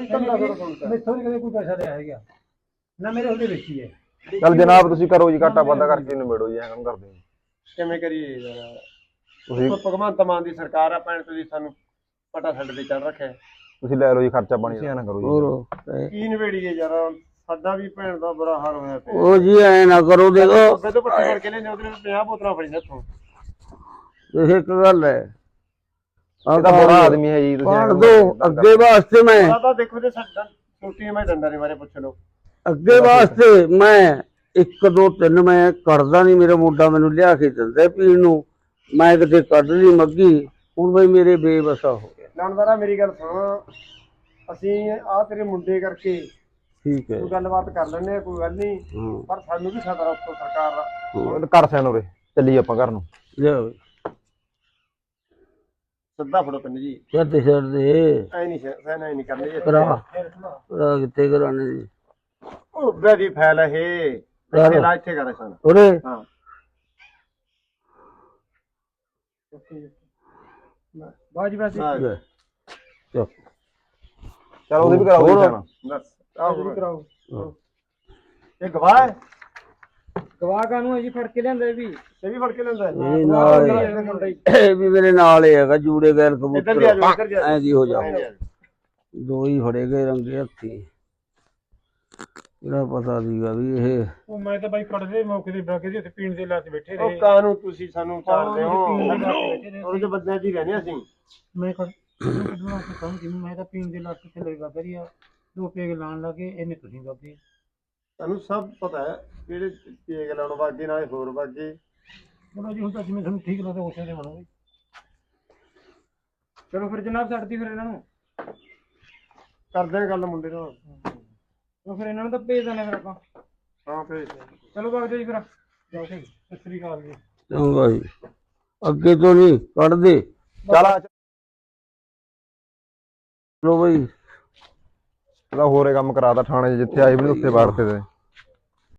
ਮੈਥੋਂ ਨਹੀਂ ਕਦੇ ਕੋਈ ਪੈਸਾ ਲਿਆ ਹੈਗਾ। ਨਾ ਮੇਰੇ ਉਹਦੇ ਵਿੱਚ ਹੀ ਹੈ। ਚੱਲ ਜਨਾਬ ਤੁਸੀਂ ਕਰੋ ਜੀ ਘਾਟਾ ਵਾਧਾ ਕਰਕੇ ਨਿਬੇੜੋ ਜੀ ਐਂ ਕੰਮ ਕਰਦੇ ਜੀ। ਕਿਵੇਂ ਕਰੀਏ ਯਾਰ ਤੁਸੀਂ ਉਹ ਭਗਵੰਤ ਮਾਨ ਦੀ ਸਰਕਾਰ ਆ ਭੈਣ ਤੁਸੀਂ ਸਾਨੂੰ ਪਟਾ ਛੱਡ ਤੇ ਚੜ ਰੱਖਿਆ। ਤੁਸੀਂ ਲੈ ਲਓ ਜੀ ਖਰਚਾ ਪਾਣੀ ਨਾ ਕਰੋ ਜੀ। ਹੋਰ। ਕੀ ਨਵੇੜੀਏ ਯਾਰ ਸਾਡਾ ਵੀ ਭੈਣ ਦਾ ਬੁਰਾ ਹਾਲ ਹੋਇਆ ਪਿਆ। ਉਹ ਜੀ ਐ ਨਾ ਕਰੋ ਦੇਖੋ। ਅੱਗੇ ਤੋਂ ਪੱਟੀ ਫੜ ਕੇ ਲੈਨੇ ਉਹਦੇ ਵਿੱਚ 50 ਬੋਤਲਾਂ ਫੜੀਆਂ ਇੱਥੋਂ। ਇਹ ਇੱਕ ਗੱਲ ਹੈ ਇਹ ਤਾਂ ਬੜਾ ਆਦਮੀ ਹੈ ਜੀ ਤੁਸੀਂ ਪਾੜ। ਦੋ ਅੱਗੇ ਵਾਸਤੇ ਮੈਂ ਆ ਤਾਂ ਦੇਖੋ ਜੇ ਸਾਡਾ ਛੋਟੀ ਮੈਂ ਡੰਡਾ ਦੇ ਬਾਰੇ ਪੁੱਛ ਲਓ। ਅੱਗੇ ਵਾਸਤੇ ਮੈਂ ਇੱਕ ਦੋ ਤਿੰਨ ਮੈਂ ਕਰਦਾ ਨਹੀਂ ਮੇਰਾ ਮੁੰਡਾ ਮੈਨੂੰ ਲਿਆ ਕੇ ਦਿੰਦਾ ਪੀਣ ਨੂੰ। ਮੈਂ ਕਿਤੇ ਕੱਢ ਲਈ ਮੱਗੀ ਹੁਣ ਬਈ ਮੇਰੇ ਬੇਵਸਾ ਹੋ ਗਿਆ। ਲਾਣਦਾਰਾ ਮੇਰੀ ਗੱਲ ਸੁਣ। ਅਸੀਂ ਆ ਤੇਰੇ ਮੁੰਡੇ ਕਰਕੇ ਠੀਕ ਹੈ। ਕੋਈ ਗੱਲਬਾਤ ਕਰ ਲੈਂਦੇ ਆ ਕੋਈ ਗੱਲ ਨਹੀਂ ਹਾਂ। ਪਰ ਸਾਨੂੰ ਵੀ ਖਤਰਾ ਉੱਤੋਂ ਸਰਕਾਰ ਦਾ। ਕਰ ਸੈਨ ਉਰੇ ਚੱਲੀ ਆਪਾਂ ਘਰ ਨੂੰ। ਲਿਓ ਸਿੱਧਾ ਫੜੋ ਪਿੰਡ ਜੀ। ਛੱਡ ਛੱਡ ਦੇ ਐ ਨਹੀਂ ਸੈਨ ਐ ਨਹੀਂ ਕਰਨੀ ਜੀ। ਕਰਾ ਕਰਾ ਕਿੱਥੇ ਕਰਾਣੇ ਜੀ? ਉਹ ਬੈਦੀ ਫੈਲ ਹੈ ਇੱਥੇ। ਲਾ ਇੱਥੇ ਕਰ ਸਨ। ਉਰੇ। ਹਾਂ। ਬਾਜੀ ਬਾਜੀ ਹਾਂ ਚੱਕ ਚਲ। ਉਹਦੇ ਵੀ ਕਰਾਓ ਜੀ ਬਸ। ਆਹ ਵੀ ਕਰਾਓ। ਇਹ ਗਵਾਹ ਹੈ? ਗਵਾਹ ਕਾਨੂੰ ਜੀ ਫੜ ਕੇ ਲਿਆਂਦਾ ਇਹ ਵੀ? ਇਹ ਵੀ ਫੜ ਕੇ ਲੈਂਦਾ ਇਹ ਨਾਲ ਹੀ- ਇਹ ਵੀ ਮੇਰੇ ਨਾਲ ਹੀ ਹੈਗਾ ਜੂੜੇ ਗੈਰ ਇੱਧਰ ਵੀ ਆ ਕਬੂਤਰ ਜਾਓ ਇੱਧਰ ਵੀ ਆ ਜਾਓ। ਐਂ ਦੀ ਹੋ ਜਾ। ਐਂ ਦੀ ਆ ਜਾਓ। ਦੋ ਹੀ ਫੜੇ ਗਏ ਰੰਗੇ ਹੱਥੀ। ਇਹਦਾ ਪਤਾ ਸੀਗਾ ਵੀ ਇਹ ਉਹ ਮੈਂ ਤਾਂ ਬਾਈ ਕੱਢਦੇ ਮੌਕੇ ਤੇ ਬਾ ਕੇ ਜੀ ਉੱਥੇ ਪੀਣ ਦੇ ਲਾਤ ਬੈਠੇ ਉਹ ਰਹੇ। ਕਾਨੂੰ ਤੁਸੀਂ ਸਾਨੂੰ ਚਾਰਦੇ ਹੋ? ਦੇ ਉਹਦੇ ਬੰਦਿਆਂ ਜੀ ਰਹਿੰਦੇ ਅਸੀਂ। ਮੈਂ ਕੱਢ ਕੱਢਣਾ ਕਿ ਕੰਮ ਕਿ ਮੈਂ ਤਾਂ ਪੀਣ ਦੇ ਲਾਤ ਤੇ ਲੱਗਾ ਕਰੀਆ। ਦੋ ਪੇਗ ਲਾਣ ਲੱਗੇ ਇਹਨੇ ਤੁਸੀਂ ਬਾਬੇ ਸਾਨੂੰ ਸਭ ਪਤਾ ਹੈ ਕਿਹੜੇ ਤੇਗ ਲਾਉਣ ਵਾਗੇ ਨਾਲੇ ਹੋਰ ਵਾਗੇ ਚਲੋ ਜੀ ਹੁਣ ਤਾਂ ਜਿਵੇਂ ਤੁਹਾਨੂੰ ਠੀਕ ਲੱਗਦਾ ਉਸੇ ਦੇ ਬਣੋਗੇ ਚਲੋ ਫਿਰ ਜਨਾਬ ਛੱਡਦੀ ਫਿਰ ਇਹਨਾਂ ਨੂੰ। ਕਰਦੇ ਆ ਗੱਲ ਮੁੰਡੇ ਨਾਲ। ਚਲੋ ਫਿਰ ਇਹਨਾਂ ਨੂੰ ਤਾਂ ਭੇਜ ਦਿੰਦੇ ਫਿਰ ਆਪਾਂ। ਹਾਂ ਭੇਜ ਚਲੋ ਬਾਗ ਜੀ ਫਿਰ। ਜਾਓ ਜੀ ਸਤਿ ਸ੍ਰੀ ਅਕਾਲ ਜੀ। ਚੰਗਾ ਜੀ। ਅੱਗੇ ਤੋਂ ਨਹੀਂ ਕੱਢ ਦੇ ਚੱਲ। ਆ ਲੋ ਬਈ। ਇਹਦਾ ਹੋਰੇ ਕੰਮ ਕਰਾਤਾ ਥਾਣੇ 'ਚ ਜਿੱਥੇ ਆਏ ਵੀ ਉੱਥੇ ਵਾੜਤੇ ਤੇ।